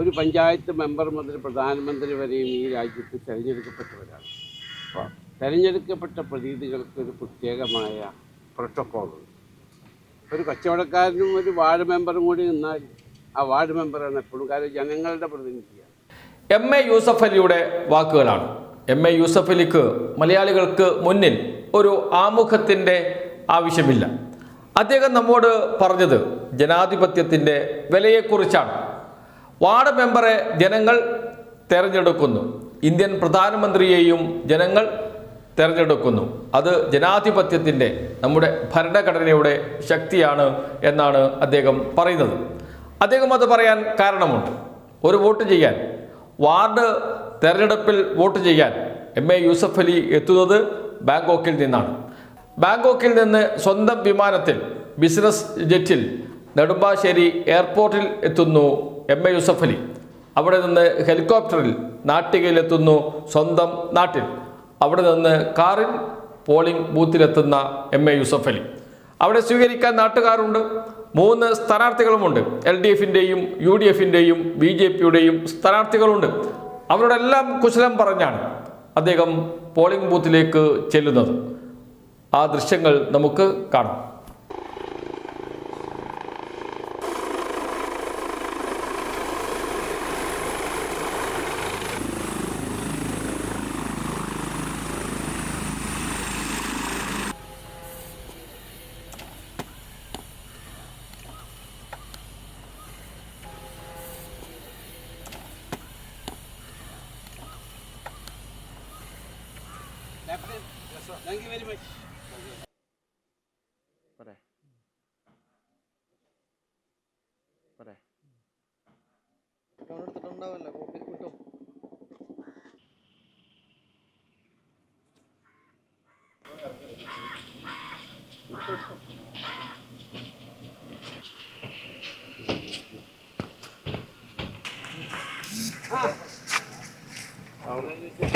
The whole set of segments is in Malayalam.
ഒരു പഞ്ചായത്ത് മെമ്പർ മുതൽ പ്രധാനമന്ത്രി വരെയും ഈ രാജ്യത്ത് തിരഞ്ഞെടുക്കപ്പെട്ടവരാണ്. അപ്പോൾ തിരഞ്ഞെടുക്കപ്പെട്ട പ്രതിനിധികൾക്ക് ഒരു പ്രത്യേകമായ പ്രോട്ടോക്കോളുണ്ട് ഒരു കച്ചവടക്കാരനും ഒരു വാർഡ് മെമ്പറും കൂടി നിന്നാൽ ആ വാർഡ് മെമ്പറാണ് എപ്പോഴും കാര്യം ജനങ്ങളുടെ പ്രതിനിധിയാണ്. എം എ യൂസഫ് അലിയുടെ വാക്കുകളാണ്. എം എ യൂസഫ് അലിക്ക് മലയാളികൾക്ക് മുന്നിൽ ഒരു ആമുഖത്തിന്റെ ആവശ്യമില്ല. അദ്ദേഹം നമ്മോട് പറഞ്ഞത് ജനാധിപത്യത്തിന്റെ വിലയെക്കുറിച്ചാണ്. വാർഡ് മെമ്പറെ ജനങ്ങൾ തിരഞ്ഞെടുക്കുന്നു. ഇന്ത്യൻ പ്രധാനമന്ത്രിയെയും ജനങ്ങൾ തിരഞ്ഞെടുക്കുന്നു. അത് ജനാധിപത്യത്തിന്റെ നമ്മുടെ ഭരണഘടനയുടെ ശക്തിയാണ് എന്നാണ് അദ്ദേഹം പറയുന്നത്. അദ്ദേഹം അത് പറയാൻ കാരണമുണ്ട്. ഒരു വോട്ട് ചെയ്യാൻ. വാർഡ് തിരഞ്ഞെടുപ്പിൽ വോട്ട് ചെയ്യാൻ. എം എ യൂസഫ് അലി എത്തുന്നത് ബാങ്കോക്കിൽ നിന്നാണ്. ബാങ്കോക്കിൽ നിന്ന് സ്വന്തം വിമാനത്തിൽ ബിസിനസ് ജെറ്റിൽ നെടുമ്പാശ്ശേരി എയർപോർട്ടിൽ എത്തുന്നു എം എ യൂസഫ് അലി. അവിടെ നിന്ന് ഹെലികോപ്റ്ററിൽ നാട്ടികയിലെത്തുന്നു സ്വന്തം നാട്ടിൽ. അവിടെ നിന്ന് കാറിൽ പോളിംഗ് ബൂത്തിലെത്തുന്ന എം എ യൂസഫ് അലി. അവിടെ സ്വീകരിക്കാൻ നാട്ടുകാരുണ്ട്. മൂന്ന് സ്ഥാനാർത്ഥികളുമുണ്ട്. എൽ ഡി എഫിന്റെയും യു ഡി എഫിന്റെയും ബി ജെ പിയുടെയും സ്ഥാനാർത്ഥികളുണ്ട്. അവരോടെല്ലാം കുശലം പറഞ്ഞാണ് അദ്ദേഹം പോളിംഗ് ബൂത്തിലേക്ക് ചെല്ലുന്നത്. ആ ദൃശ്യങ്ങൾ നമുക്ക് കാണാം. താങ്ക് യു വെരി മച്ച് ആ ജമാലെ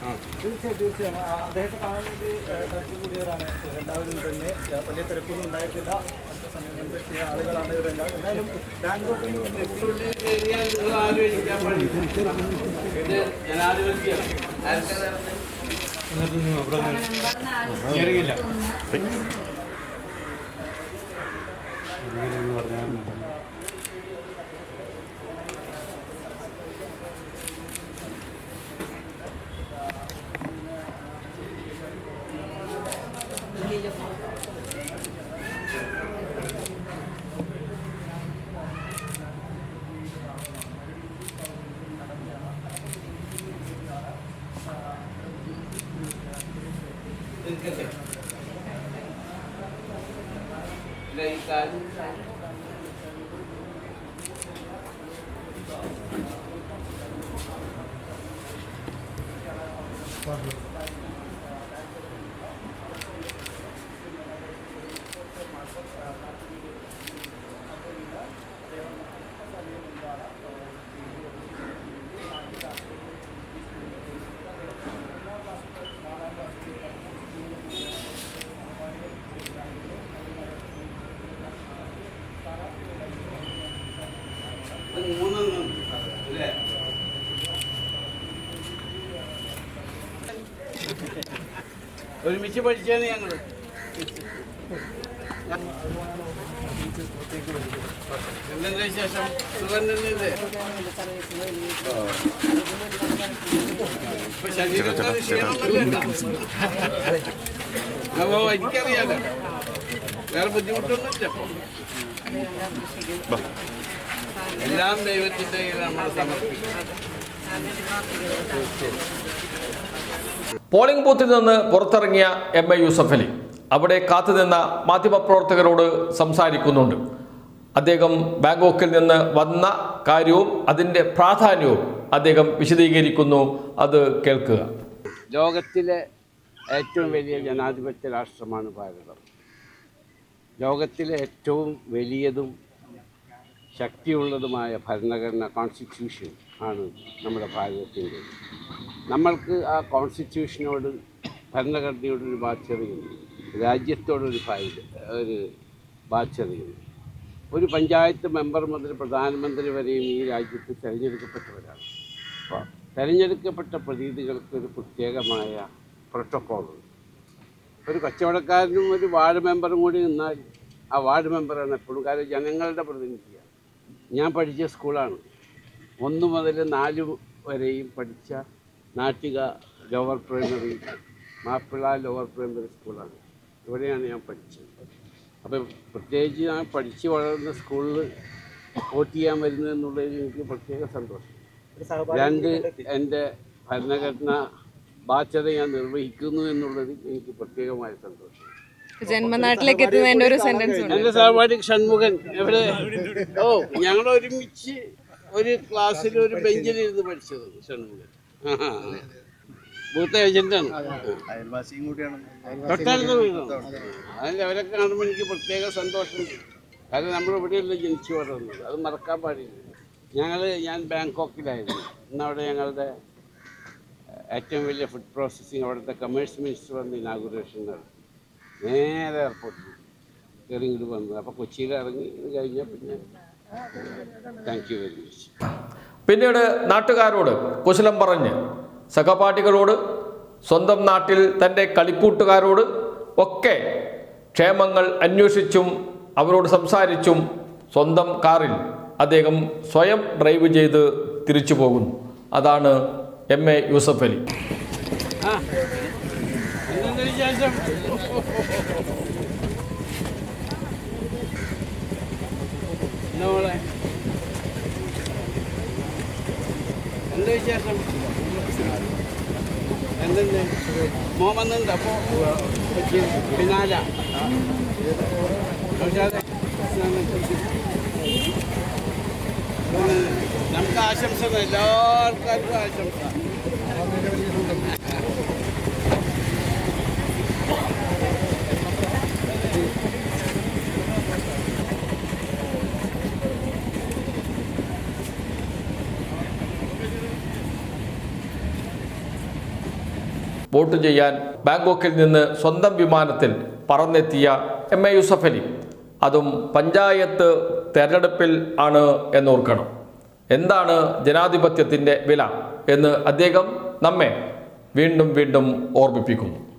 തീർച്ചയായും അദ്ദേഹത്തെ കാണാൻ വേണ്ടി തിരക്ക് കൂടിയവരാണ്. എല്ലാവരും തന്നെ വലിയ തിരക്കൊന്നും ഉണ്ടായിട്ടില്ല. അടുത്ത സമയങ്ങളിൽ എത്തിയ ആളുകളാണ് ഇവരെല്ലാം. എന്തായാലും ബാങ്കോക്കിൽ ജനാധിപത്യം ഇല്ല, ഈ ഒരുമിച്ച് പഠിച്ചാണ് ഞങ്ങൾ എന്തെങ്കിലും വിശേഷം? സുഖം തന്നെയല്ലേ? ഇപ്പൊ ശരീരത്തിന് ക്ഷീണമൊന്നുമില്ലല്ലോ. അപ്പോ എനിക്കറിയാലോ. വേറെ ബുദ്ധിമുട്ടൊന്നുമില്ല. എല്ലാം ദൈവത്തിന്റെ കയ്യിൽ നമ്മൾ സമർപ്പിക്കും പോളിംഗ് ബൂത്തിൽ നിന്ന് പുറത്തിറങ്ങിയ എം എ യൂസഫ് അലി. അവിടെ കാത്തുനിന്ന മാധ്യമപ്രവർത്തകരോട് സംസാരിക്കുന്നുണ്ട്. അദ്ദേഹം ബാങ്കോക്കിൽ നിന്ന് വന്ന കാര്യവും അതിന്റെ പ്രാധാന്യവും അദ്ദേഹം വിശദീകരിക്കുന്നു. അത് കേൾക്കുക. ലോകത്തിലെ ഏറ്റവും വലിയ ജനാധിപത്യ രാഷ്ട്രമാണ് ഭാരതം. ലോകത്തിലെ ഏറ്റവും വലിയതും ശക്തിയുള്ളതുമായ ഭരണഘടന കോൺസ്റ്റിറ്റ്യൂഷൻ ആണ് നമ്മുടെ ഭാരതത്തിന്റെ. നമ്മൾക്ക് ആ കോൺസ്റ്റിറ്റ്യൂഷനോട് ഭരണഘടനയോടൊരു ബാധ്യതയുണ്ട്. രാജ്യത്തോടൊരു ഒരു ബാധ്യതയുണ്ട്. ഒരു പഞ്ചായത്ത് മെമ്പർ മുതൽ പ്രധാനമന്ത്രി വരെയും ഈ രാജ്യത്ത് തിരഞ്ഞെടുക്കപ്പെട്ടവരാണ്. അപ്പോൾ തിരഞ്ഞെടുക്കപ്പെട്ട പ്രതിനിധികൾക്ക് ഒരു പ്രത്യേകമായ പ്രോട്ടോക്കോളുണ്ട് ഒരു കച്ചവടക്കാരനും ഒരു വാർഡ് മെമ്പറും കൂടി നിന്നാൽ ആ വാർഡ് മെമ്പറാണ് എപ്പോഴും. കാര്യം ജനങ്ങളുടെ പ്രതിനിധിയാണ്. ഞാൻ പഠിച്ച സ്കൂളാണ്. ഒന്ന് മുതൽ നാല് വരെയും പഠിച്ച Nattika lower primary Mappila lower primary സ്കൂളാണ്. ഇവിടെയാണ് ഞാൻ പഠിച്ചത്. അപ്പം പ്രത്യേകിച്ച് ഞാൻ പഠിച്ച് വളർന്ന സ്കൂളിൽ വോട്ട് ചെയ്യാൻ വരുന്നത് എന്നുള്ളതിൽ എനിക്ക് പ്രത്യേക സന്തോഷം. രണ്ട് എന്റെ ഭരണഘടന ബാധ്യത ഞാൻ നിർവഹിക്കുന്നു എന്നുള്ളതിൽ എനിക്ക് പ്രത്യേകമായ സന്തോഷം. ജന്മനാട്ടിലേക്ക് എത്തുന്നതിന്റെ ഒരു സെന്റൻസ് സഹപാഠി ഷൺമുഖൻ എവിടെ? ഓ ഞങ്ങൾ ഒരുമിച്ച് ഒരു ക്ലാസ്സിൽ ഒരു ബെഞ്ചിൽ ഇരുന്ന് പഠിച്ചത് ഷൺമുഖൻ. ബൂത്ത് ഏജന്റാണ്. തൊട്ടടുത്ത വീടാണ്. അതിൽ അവരെ കാണുമ്പോൾ എനിക്ക് പ്രത്യേക സന്തോഷമുണ്ട് കാരണം നമ്മൾ ഇവിടെയല്ല ജനിച്ചു വളർന്നത്. അത് മറക്കാൻ പാടില്ല. ഞങ്ങൾ ഞാൻ ബാങ്കോക്കിലായിരുന്നു. ഇന്നവിടെ ഞങ്ങളുടെ ഏറ്റവും വലിയ ഫുഡ് പ്രോസസ്സിങ് അവിടുത്തെ കമേഴ്സ് മിനിസ്റ്റർ വന്ന് ഇനാഗുറേഷൻ നടത്തി. നേരെ എയർപോർട്ടിൽ കയറി ഇങ്ങോട്ട് വന്നത്. അപ്പോൾ കൊച്ചിയിൽ ഇറങ്ങി ഇത് കഴിഞ്ഞാൽ പിന്നെ താങ്ക് യു വെരി മച്ച് പിന്നീട് നാട്ടുകാരോട് കുശലം പറഞ്ഞ് സഹപാഠികളോട് സ്വന്തം നാട്ടിൽ തന്റെ കളിക്കൂട്ടുകാരോട് ഒക്കെ ക്ഷേമങ്ങൾ അന്വേഷിച്ചും അവരോട് സംസാരിച്ചും സ്വന്തം കാറിൽ അദ്ദേഹം സ്വയം ഡ്രൈവ് ചെയ്ത് തിരിച്ചു പോകുന്നു. അതാണ് എം എ യൂസഫ് അലി ആ എന്തുണ്ട് വിശേഷം എന്താ മോളെ എന്താ വിശേഷം? എന്തുണ്ട്? മോൻ വന്നിട്ടുണ്ട്. അപ്പോ പിന്നാല. നമുക്ക് ആശംസ എല്ലാവർക്കും ആശംസ. വോട്ട് ചെയ്യാൻ ബാങ്കോക്കിൽ നിന്ന് സ്വന്തം വിമാനത്തിൽ പറന്നെത്തിയ എം എ യൂസഫ് അലി. അതും പഞ്ചായത്ത് തെരഞ്ഞെടുപ്പിൽ ആണ് എന്നോർക്കണം. എന്താണ് ജനാധിപത്യത്തിന്റെ വില എന്ന് അദ്ദേഹം നമ്മെ വീണ്ടും വീണ്ടും ഓർമ്മിപ്പിക്കുന്നു.